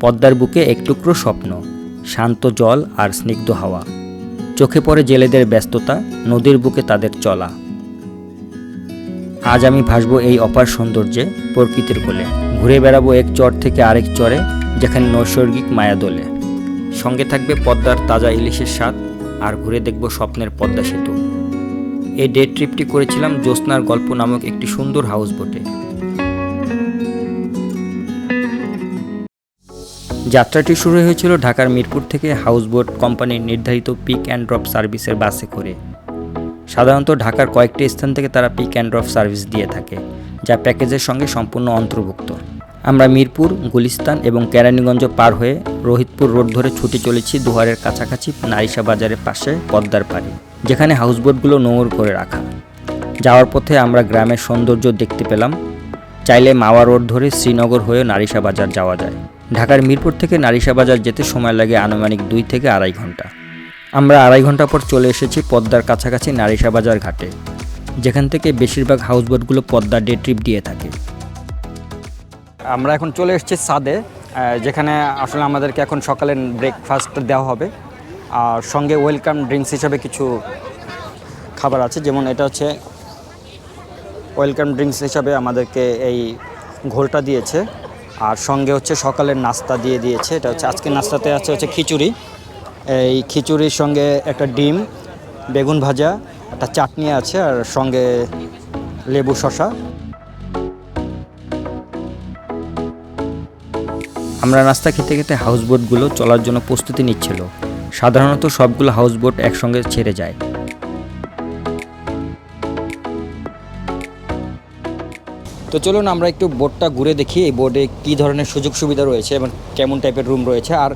পদ্মার বুকে এক টুকরো স্বপ্ন, শান্ত জল আর স্নিগ্ধ হাওয়া। চোখে পড়ে জেলেদের ব্যস্ততা, নদীর বুকে তাদের চলা। আজ আমি ভাসবো এই অপার সৌন্দর্যে প্রকৃতির কোলে। ঘুরে বেড়াবো এক চর থেকে আরেক চরে, যেখানে নৈসর্গিক মায়া দোলে। সঙ্গে থাকবে পদ্মার তাজা ইলিশের স্বাদ, আর ঘুরে দেখব স্বপ্নের পদ্মা সেতু। এই ডে ট্রিপটি করেছিলাম জ্যোৎস্নার গল্প নামক একটি সুন্দর হাউস বোটে যাত্রাটি শুরু হয়েছিল ঢাকার মিরপুর থেকে হাউসবোট কোম্পানির নির্ধারিত পিক অ্যান্ড ড্রপ সার্ভিসের বাসে করে। সাধারণত ঢাকার কয়েকটি স্থান থেকে তারা পিক অ্যান্ড ড্রপ সার্ভিস দিয়ে থাকে, যা প্যাকেজের সঙ্গে সম্পূর্ণ অন্তর্ভুক্ত। আমরা মিরপুর, গুলিস্তান এবং কেরানীগঞ্জ পার হয়ে রোহিতপুর রোড ধরে ছুটে চলেছি দুহারের কাছাকাছি নারিশা বাজারের পাশে পদ্মার পাড়ে, যেখানে হাউসবোটগুলো নোংর করে রাখা। যাওয়ার পথে আমরা গ্রামের সৌন্দর্য দেখতে পেলাম, চাইলে মাওয়া রোড ধরে শ্রীনগর হয়ে নারিশা বাজার যাওয়া যায়। ঢাকার মিরপুর থেকে নারিশা বাজার যেতে সময় লাগে আনুমানিক দুই থেকে আড়াই ঘণ্টা। আমরা আড়াই ঘণ্টা পর চলে এসেছি পদ্মার কাছাকাছি নারিশা বাজার ঘাটে, যেখান থেকে বেশিরভাগ হাউসবোটগুলো পদ্মা ডে ট্রিপ দিয়ে থাকে। আমরা এখন চলে এসেছি সাদে যেখানে আসলে আমাদেরকে এখন সকালে ব্রেকফাস্ট দেওয়া হবে। আর সঙ্গে ওয়েলকাম ড্রিঙ্কস হিসাবে কিছু খাবার আছে, যেমন এটা হচ্ছে ওয়েলকাম ড্রিঙ্কস হিসাবে আমাদেরকে এই ঘোলটা দিয়েছে। আর সঙ্গে হচ্ছে সকালের নাস্তা দিয়ে দিয়েছে। এটা হচ্ছে আজকে নাস্তাতে আছে হচ্ছে খিচুড়ি। এই খিচুড়ির সঙ্গে একটা ডিম, বেগুন ভাজা, একটা চাটনি আছে আর সঙ্গে লেবু শশা আমরা নাস্তা খেতে খেতে হাউসবোটগুলো চলার জন্য প্রস্তুতি নিচ্ছিল। সাধারণত সবগুলো হাউসবোট একসঙ্গে ছেড়ে যায়। তো চলুন আমরা একটু বোটটা ঘুরে দেখি এই বোর্ডে কী ধরনের সুযোগ সুবিধা রয়েছে এবং কেমন টাইপের রুম রয়েছে। আর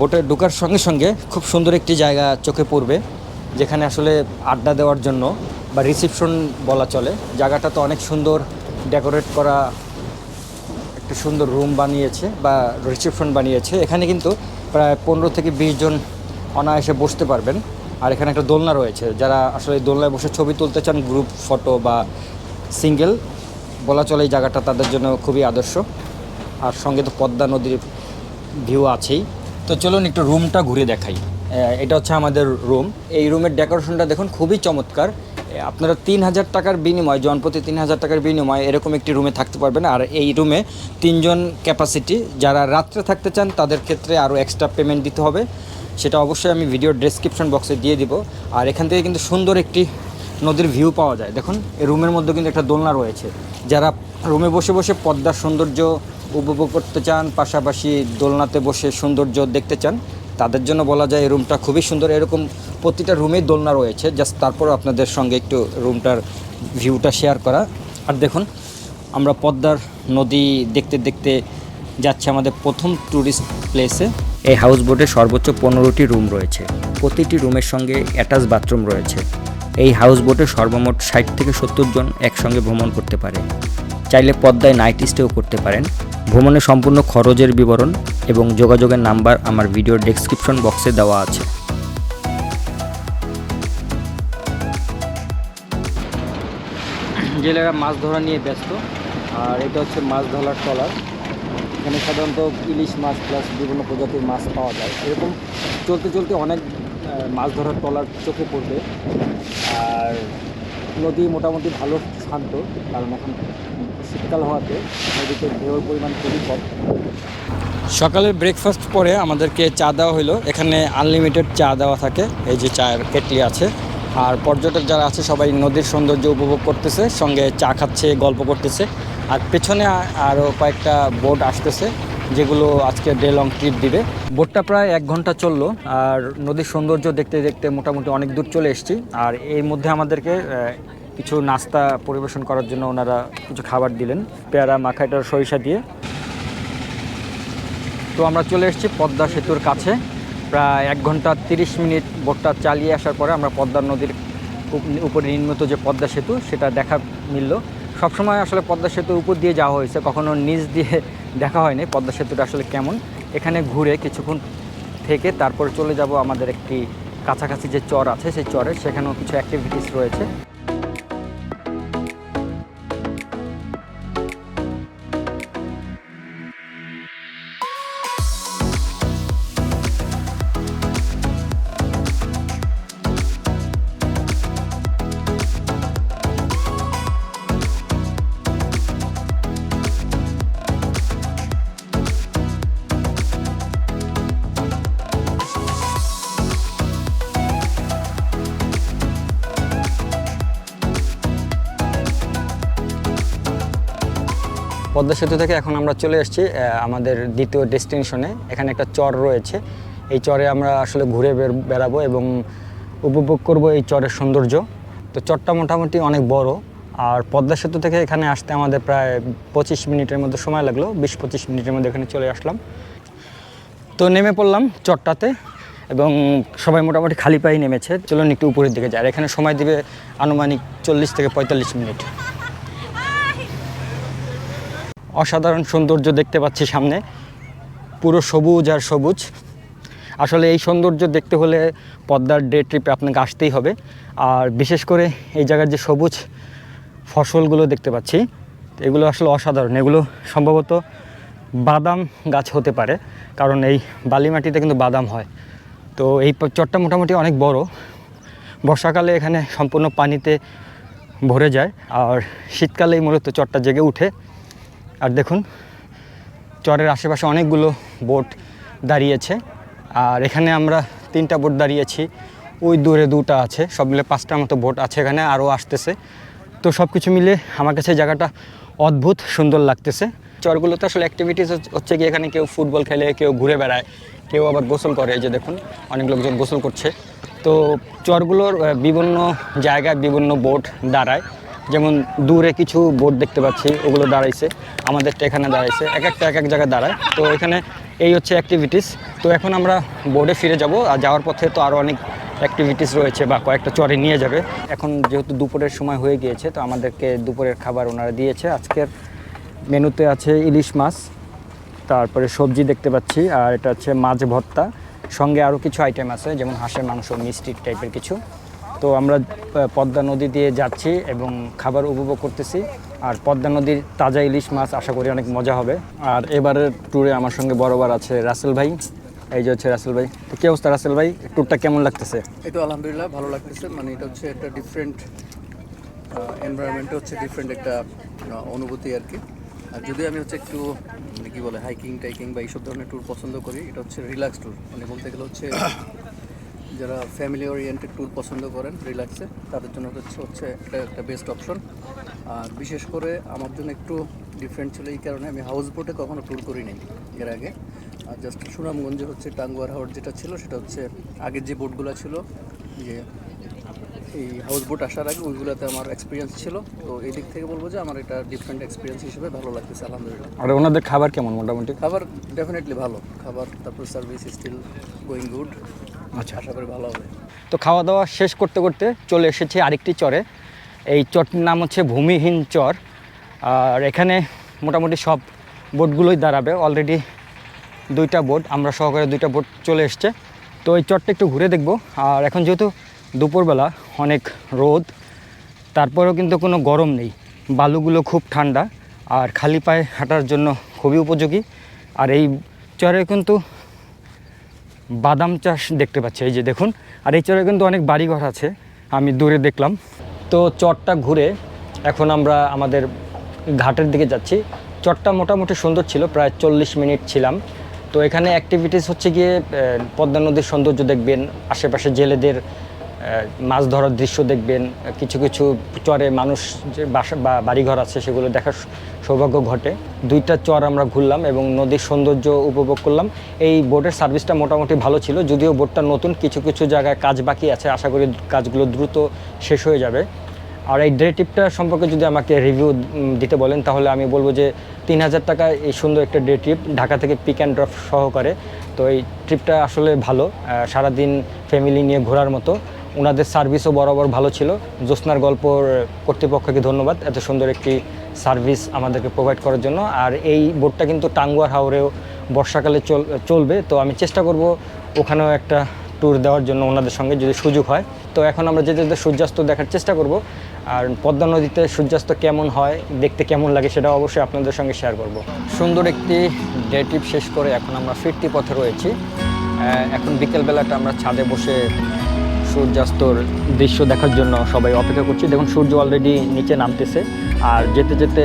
বোটে ঢোকার সঙ্গে সঙ্গে খুব সুন্দর একটি জায়গা চোখে পড়বে, যেখানে আসলে আড্ডা দেওয়ার জন্য বা রিসেপশন বলা চলে। জায়গাটা তো অনেক সুন্দর ডেকোরেট করা একটা সুন্দর রুম বানিয়েছে বা রিসেপশন বানিয়েছে। এখানে কিন্তু প্রায় পনেরো থেকে বিশ জন অনায়াসে বসতে পারবেন। আর এখানে একটা দোলনা রয়েছে, যারা আসলে দোলনায় বসে ছবি তুলতে চান গ্রুপ ফটো বা সিঙ্গেল বলা চলে এই জায়গাটা তাদের জন্য খুবই আদর্শ। আর সঙ্গে তো পদ্মা নদীর ভিউ আছেই। তো চলুন একটু রুমটা ঘুরে দেখাই। এটা হচ্ছে আমাদের রুম। এই রুমের ডেকোরেশনটা দেখুন খুবই চমৎকার। আপনারা তিন হাজার টাকার বিনিময় জনপ্রতি তিন হাজার টাকার বিনিময়ে এরকম একটি রুমে থাকতে পারবেন। আর এই রুমে তিনজন ক্যাপাসিটি যারা রাত্রে থাকতে চান তাদের ক্ষেত্রে আরও এক্সট্রা পেমেন্ট দিতে হবে। সেটা অবশ্যই আমি ভিডিও ডেসক্রিপশন বক্সে দিয়ে দিব। আর এখান থেকে কিন্তু সুন্দর একটি নদীর ভিউ পাওয়া যায়। দেখুন, এই রুমের মধ্যে কিন্তু একটা দোলনা রয়েছে। যারা রুমে বসে বসে পদ্মার সৌন্দর্য উপভোগ করতে চান, পাশাপাশি দোলনাতে বসে সৌন্দর্য দেখতে চান, তাদের জন্য বলা যায় এই রুমটা খুবই সুন্দর। এরকম প্রতিটা রুমেই দোলনা রয়েছে। জাস্ট তারপরও আপনাদের সঙ্গে একটু রুমটার ভিউটা শেয়ার করা। আর দেখুন, আমরা পদ্মার নদী দেখতে দেখতে যাচ্ছে আমাদের প্রথম ট্যুরিস্ট প্লেসে এই হাউস বোটে সর্বোচ্চ পনেরোটি রুম রয়েছে। প্রতিটি রুমের সঙ্গে অ্যাটাচ বাথরুম রয়েছে। এই হাউস বোটে সর্বমোট ষাট থেকে সত্তর জন একসঙ্গে ভ্রমণ করতে পারে। চাইলে পদ্মায় নাইট স্টেও করতে পারেন। ভ্রমণের সম্পূর্ণ খরচের বিবরণ এবং যোগাযোগের নাম্বার আমার ভিডিওর ডেসক্রিপশন বক্সে দেওয়া আছে। জেলেরা মাছ ধরা নিয়ে ব্যস্ত, আর এটা হচ্ছে মাছ ধরার ট্রলার। এখানে সাধারণত ইলিশ মাছ প্লাস বিভিন্ন প্রজাতির মাছ পাওয়া যায়। এরকম চলতে চলতে অনেক মাছ ধরার তলার চোখে পড়বে। আর নদী মোটামুটি ভালো শান্ত, কারণ এখন শীতকাল হওয়াতে নদীতে ঢেউর পরিমাণ খুবই কম। সকালের ব্রেকফাস্ট পরে আমাদেরকে চা দেওয়া হলো এখানে আনলিমিটেড চা দেওয়া থাকে, এই যে চায়ের কেটলি আছে। আর পর্যটক যারা আছে, সবাই নদীর সৌন্দর্য উপভোগ করতেছে, সঙ্গে চা খাচ্ছে, গল্প করতেছে। আর পেছনে আরও কয়েকটা বোট আসতেছে। যেগুলো আজকে ডে লং ট্রিপ দিবে। বোটটা প্রায় এক ঘণ্টা চলল, আর নদীর সৌন্দর্য দেখতে দেখতে মোটামুটি অনেক দূর চলে এসেছি। আর এর মধ্যে আমাদেরকে কিছু নাস্তা পরিবেশন করার জন্য ওনারা কিছু খাবার দিলেন, পেয়ারা মাখাইটার সরিষা দিয়ে। তো আমরা চলে এসেছি পদ্মা সেতুর কাছে। প্রায় এক ঘণ্টা তিরিশ মিনিট বোটটা চালিয়ে আসার পরে আমরা পদ্মা নদীর উপ- উপরে নির্মিত যে পদ্মা সেতু, সেটা দেখা মিলল। সবসময় আসলে পদ্মা সেতুর উপর দিয়ে যাওয়া হয়েছে, কখনো নিচ দিয়ে দেখা হয়নি। পদ্মা সেতুটা আসলে কেমন? এখানে ঘুরে কিছুক্ষণ থেকে তারপর চলে যাব আমাদের একটি কাছাকাছি যে চর আছে, সেই চরের সেখানেও কিছু অ্যাক্টিভিটিস রয়েছে। পদ্মা সেতু থেকে এখন আমরা চলে এসেছি আমাদের দ্বিতীয় ডেস্টিনেশনে। এখানে একটা চর রয়েছে। এই চরে আমরা আসলে ঘুরে বেড়াবো এবং উপভোগ করব এই চরের সৌন্দর্য। তো চরটা মোটামুটি অনেক বড়। আর পদ্মা সেতু থেকে এখানে আসতে আমাদের প্রায় পঁচিশ মিনিটের মধ্যে সময় লাগল। বিশ পঁচিশ মিনিটের মধ্যে এখানে চলে আসলাম। তো নেমে পড়লাম চরটাতে এবং সবাই মোটামুটি খালি পায়ে নেমেছে। চলুন একটু উপরের দিকে যায় আর এখানে সময় দিবে আনুমানিক চল্লিশ থেকে পঁয়তাল্লিশ মিনিট। অসাধারণ সৌন্দর্য দেখতে পাচ্ছি সামনে। পুরো সবুজ আর সবুজ। আসলে এই সৌন্দর্য দেখতে হলে পদ্মার ডে ট্রিপে আপনাকে আসতেই হবে। আর বিশেষ করে এই জায়গার যে সবুজ ফসলগুলো দেখতে পাচ্ছি, এগুলো আসলে অসাধারণ। এগুলো সম্ভবত বাদাম গাছ হতে পারে, কারণ এই বালি মাটিতে কিন্তু বাদাম হয়। তো এই চরটা মোটামুটি অনেক বড়। বর্ষাকালে এখানে সম্পূর্ণ পানিতে ভরে যায়। আর শীতকালেই মূলত চরটা জেগে উঠে। আর দেখুন, চরের আশেপাশে অনেকগুলো বোট দাঁড়িয়েছে। আর এখানে আমরা তিনটা বোট দাঁড়িয়েছি। ওই দূরে দুটা আছে, সব মিলে পাঁচটার মতো বোট আছে এখানে, আরও আসতেছে। তো সব কিছু মিলে আমার কাছে জায়গাটা অদ্ভুত সুন্দর লাগতেছে। চরগুলোতে আসলে অ্যাক্টিভিটিস হচ্ছে কি, এখানে কেউ ফুটবল খেলে, কেউ ঘুরে বেড়ায়, কেউ আবার গোসল করে। যে দেখুন, অনেক লোকজন গোসল করছে। তো চরগুলোর বিভিন্ন জায়গায় বিভিন্ন বোট দাঁড়ায়। যেমন দূরে কিছু বোর্ড দেখতে পাচ্ছি, ওগুলো দাঁড়াইছে, আমাদেরটা এখানে দাঁড়াইছে, এক একটা, এক এক জায়গায় দাঁড়ায়। তো এখানে এই হচ্ছে অ্যাক্টিভিটিস তো এখন আমরা বোর্ডে ফিরে যাব, আর যাওয়ার পথে তো আরও অনেক অ্যাক্টিভিটিস রয়েছে বা কয়েকটা চরে নিয়ে যাবে। এখন যেহেতু দুপুরের সময় হয়ে গিয়েছে, তো আমাদেরকে দুপুরের খাবার ওনারা দিয়েছে। আজকের মেনুতে আছে ইলিশ মাছ, তারপরে সবজি দেখতে পাচ্ছি, আর এটা হচ্ছে মাছ ভর্তা। সঙ্গে আরও কিছু আইটেম আছে, যেমন হাঁসের মাংস, মিষ্টি টাইপের কিছু। তো আমরা পদ্মা নদী দিয়ে যাচ্ছি এবং খাবার উপভোগ করতেছি। আর পদ্মা নদীর তাজা ইলিশ মাছ আশা করি অনেক মজা হবে। আর এবারের ট্যুরে আমার সঙ্গে বরাবর আছে রাসেল ভাই। এই যে হচ্ছে রাসেল ভাই। তো কী অবস্থা রাসেল ভাই? ট্যুরটা কেমন লাগতেছে? তো আলহামদুলিল্লাহ ভালো লাগতেছে। মানে এটা হচ্ছে একটা ডিফারেন্ট এনভায়রনমেন্টে হচ্ছে ডিফারেন্ট একটা অনুভূতি আর কি। আর যদি আমি হচ্ছে একটু মানে কি বলে হাইকিং টাইকিং বা এইসব ধরনের ট্যুর পছন্দ করি, এটা হচ্ছে রিল্যাক্স ট্যুর মানে বলতে গেলে হচ্ছে যারা ফ্যামিলি ওরিয়েন্টেড ট্যুর পছন্দ করেন রিল্যাক্সে তাদের জন্য হচ্ছে হচ্ছে এটা একটা বেস্ট অপশন আর বিশেষ করে আমার জন্য একটু ডিফারেন্ট ছিল এই কারণে আমি হাউস বোটে কখনো ট্যুর করি নাই এর আগে। আর জাস্ট সুনামগঞ্জে হচ্ছে টাঙ্গুয়ার হাওড় যেটা ছিল, সেটা হচ্ছে আগের যে বোটগুলো ছিল, যে এই হাউস বোট আসার আগে ওইগুলোতে আমার এক্সপিরিয়েন্স ছিল। তো এই দিক থেকে বলব যে আমার এটা ডিফারেন্ট এক্সপিরিয়েন্স হিসেবে ভালো লাগতেছে আলহামদুলিল্লাহ। আর ওনাদের খাবার কেমন মোটামুটি? খাবার ডেফিনেটলি ভালো। খাবার তারপর সার্ভিস স্টিল গোয়িং গুড আচ্ছা। আশা করি ভালো হবে। তো খাওয়া দাওয়া শেষ করতে করতে চলে এসেছে আরেকটি চরে। এই চরটির নাম হচ্ছে ভূমিহীন চর। আর এখানে মোটামুটি সব বোটগুলোই দাঁড়াবে। অলরেডি দুইটা বোট আমরা সহকারে দুইটা বোট চলে এসছে। তো এই চরটা একটু ঘুরে দেখব। আর এখন যেহেতু দুপুরবেলা অনেক রোদ। তারপরেও কিন্তু কোনো গরম নেই। বালুগুলো খুব ঠান্ডা আর খালি পায়ে হাঁটার জন্য খুবই উপযোগী। আর এই চরে কিন্তু বাদাম চাষ দেখতে পাচ্ছি, এই যে দেখুন। আর এই চরে কিন্তু অনেক বাড়িঘর আছে, আমি দূরে দেখলাম। তো চরটা ঘুরে এখন আমরা আমাদের ঘাটের দিকে যাচ্ছি। চরটা মোটামুটি সুন্দর ছিল, প্রায় চল্লিশ মিনিট ছিলাম। তো এখানে অ্যাক্টিভিটিস হচ্ছে গিয়ে পদ্মা নদীর সৌন্দর্য দেখবেন, আশেপাশে জেলেদের মাছ ধরার দৃশ্য দেখবেন, কিছু কিছু চরে মানুষ যে বাসা বা বাড়িঘর আছে সেগুলো দেখার সৌভাগ্য ঘটে। দুইটা চর আমরা ঘুরলাম এবং নদীর সৌন্দর্য উপভোগ করলাম। এই বোটের সার্ভিসটা মোটামুটি ভালো ছিল, যদিও বোটটা নতুন, কিছু কিছু জায়গায় কাজ বাকি আছে, আশা করি কাজগুলো দ্রুত শেষ হয়ে যাবে। আর এই ডে ট্রিপটা সম্পর্কে যদি আমাকে রিভিউ দিতে বলেন, তাহলে আমি বলব যে তিন হাজার টাকা এই সুন্দর একটা ডে ট্রিপ ঢাকা থেকে পিক অ্যান্ড ড্রপ সহকারে। তো এই ট্রিপটা আসলে ভালো সারাদিন ফ্যামিলি নিয়ে ঘোরার মতো। ওনাদের সার্ভিসও বরাবর ভালো ছিল। জ্যোৎস্নার গল্পর কর্তৃপক্ষকে ধন্যবাদ এত সুন্দর একটি সার্ভিস আমাদেরকে প্রোভাইড করার জন্য। আর এই বোটটা কিন্তু টাঙ্গুয়ার হাওরেও বর্ষাকালে চল, চলবে। তো আমি চেষ্টা করব ওখানেও একটা ট্যুর দেওয়ার জন্য ওনাদের সঙ্গে যদি সুযোগ হয়। তো এখন আমরা যেতে যেতে সূর্যাস্ত দেখার চেষ্টা করব। আর পদ্মা নদীতে সূর্যাস্ত কেমন হয়, দেখতে কেমন লাগে সেটা অবশ্যই আপনাদের সঙ্গে শেয়ার করব। সুন্দর একটি ডে ট্রিপ শেষ করে এখন আমরা ফিরতি পথে রয়েছি। এখন বিকেলবেলাটা আমরা ছাদে বসে সূর্যাস্তর দৃশ্য দেখার জন্য সবাই অপেক্ষা করছি। দেখুন, সূর্য অলরেডি নিচে নামতেছে আর যেতে যেতে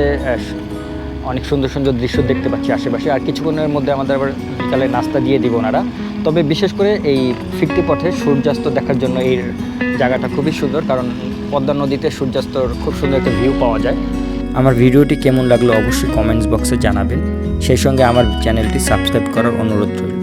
অনেক সুন্দর সুন্দর দৃশ্য দেখতে পাচ্ছি আশেপাশে। আর কিছুক্ষণের মধ্যে আমাদের আবার বিকালে নাস্তা দিয়ে দিব ওনারা। তবে বিশেষ করে এই ফিরতি পথে সূর্যাস্ত দেখার জন্য এই জায়গাটা খুবই সুন্দর, কারণ পদ্মা নদীতে সূর্যাস্তর খুব সুন্দর একটা ভিউ পাওয়া যায়। আমার ভিডিওটি কেমন লাগল অবশ্যই কমেন্টস বক্সে জানাবেন। সেই সঙ্গে আমার চ্যানেলটি সাবস্ক্রাইব করার অনুরোধ রইল।